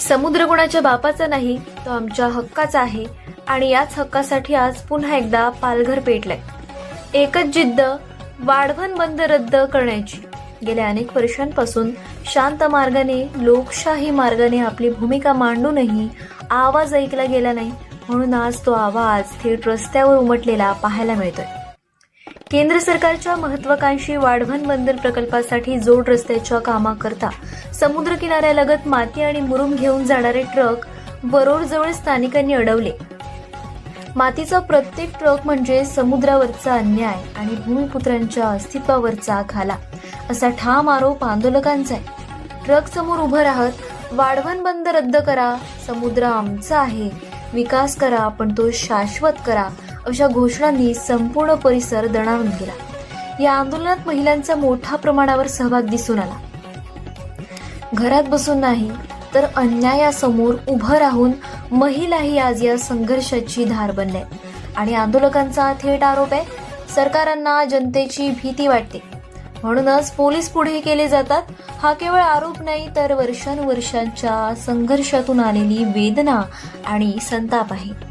समुद्र कोणाच्या बापाचा नाही तो आमच्या हक्काचा आहे आणि याच हक्कासाठी आज पुन्हा एकदा पालघर पेटलंय. एकच जिद्द वाढवण बंद रद्द करण्याची. गेल्या अनेक वर्षांपासून शांत मार्गाने लोकशाही मार्गाने आपली भूमिका मांडूनही आवाज ऐकला गेला नाही म्हणून आज तो आवाज थेट रस्त्यावर उमटलेला पाहायला मिळतोय. केंद्र सरकारच्या महत्वाकांक्षी वाढवण बंदर प्रकल्पासाठी जोड रस्त्याच्या कामाकरता समुद्र किनाऱ्यालगत माती आणि मुरुम घेऊन जाणारे ट्रक बरोरजवळ स्थानिकांनी अडवले. मातीचा प्रत्येक ट्रक म्हणजे समुद्रावरचा अन्याय आणि भूमिपुत्रांच्या अस्तित्वावरचा घाला असा ठाम आरोप आंदोलकांचा आहे. ट्रक समोर उभं राहत वाढवण बंद रद्द करा समुद्र आमचा आहे विकास करा पण तो शाश्वत करा अशा घोषणांनी संपूर्ण परिसर दणाणून गेला. या आंदोलनात महिलांचा मोठ्या प्रमाणावर सहभाग दिसून आला. घरात बसून नाही तर अन्यायासमोर उभं राहून महिलाही आज या संघर्षाची धार बनल्या आणि आंदोलकांचा थेट आरोप आहे सरकारांना जनतेची भीती वाटते. म्हणूनच पोलीस पुढे केले जातात. हा केवळ आरोप नाही तर वर्षानुवर्षांच्या संघर्षातून आलेली वेदना आणि संताप आहे.